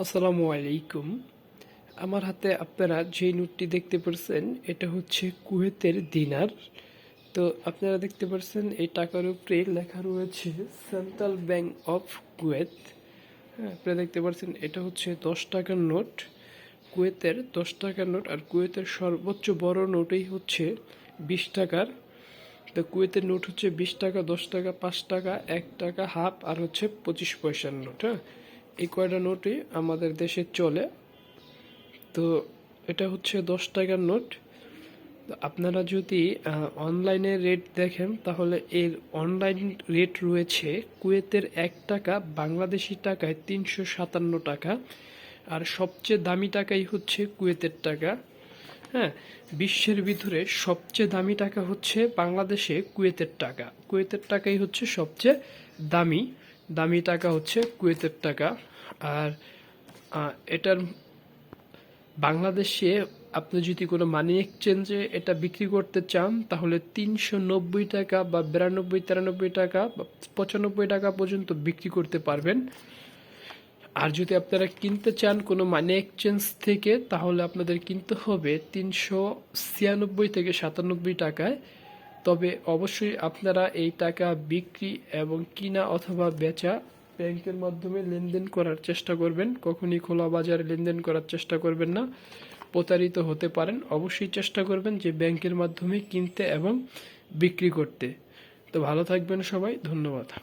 আসসালামু আলাইকুম। আমার হাতে আপনারা যে নোটটি দেখতে পারছেন, এটা হচ্ছে কুয়েতের দিনার। তো আপনারা দেখতে পারছেন, এই টাকার উপরে লেখা রয়েছে সেন্ট্রাল ব্যাংক অফ কুয়েত। হ্যাঁ আপনারা দেখতে পাচ্ছেন এটা হচ্ছে দশ টাকার নোট। কুয়েতের দশ টাকার নোট আর কুয়েতের সর্বোচ্চ বড় নোটই হচ্ছে বিশ টাকার। তো কুয়েতের নোট হচ্ছে বিশ টাকা, দশ টাকা, পাঁচ টাকা, এক টাকা, হাফ আর হচ্ছে পঁচিশ পয়সার নোট হ্যাঁ। এই কয়টা নোটই আমাদের দেশে চলে। তো এটা হচ্ছে দশ টাকার নোট। আপনারা যদি অনলাইনে রেট দেখেন, তাহলে এর অনলাইন রেট রয়েছে কুয়েতের এক টাকা, বাংলাদেশি টাকায় তিনশো সাতান্ন টাকা। আর সবচেয়ে দামি টাকাই হচ্ছে কুয়েতের টাকা। হ্যাঁ বিশ্বের ভিতরে সবচেয়ে দামি টাকা হচ্ছে বাংলাদেশে কুয়েতের টাকা। কুয়েতের টাকাই হচ্ছে সবচেয়ে দামি। দামি টাকা হচ্ছে কুয়েতের টাকা। আর এটার বাংলাদেশে আপনি যদি কোনো মানি এক্সচেঞ্জে এটা বিক্রি করতে চান, তাহলে তিনশো নব্বই টাকা বা বিরানব্বই, তিরানব্বই টাকা বা পঁচানব্বই টাকা পর্যন্ত বিক্রি করতে পারবেন। আর যদি আপনারা কিনতে চান কোনো মানি এক্সচেঞ্জ থেকে, তাহলে আপনাদের কিনতে হবে তিনশো ছিয়ানব্বই থেকে সাতানব্বই টাকায়। তবে অবশ্যই আপনারা এই টাকা বিক্রি এবং কিনা অথবা বেচা ব্যাংকের মাধ্যমে লেনদেন করার চেষ্টা করবেন। কখনই খোলা বাজারে লেনদেন করার চেষ্টা করবেন না। প্রতারিত হতে পারেন। অবশ্যই চেষ্টা করবেন যে ব্যাংকের মাধ্যমে কিনতে এবং বিক্রি করতে। তো ভালো থাকবেন সবাই। ধন্যবাদ।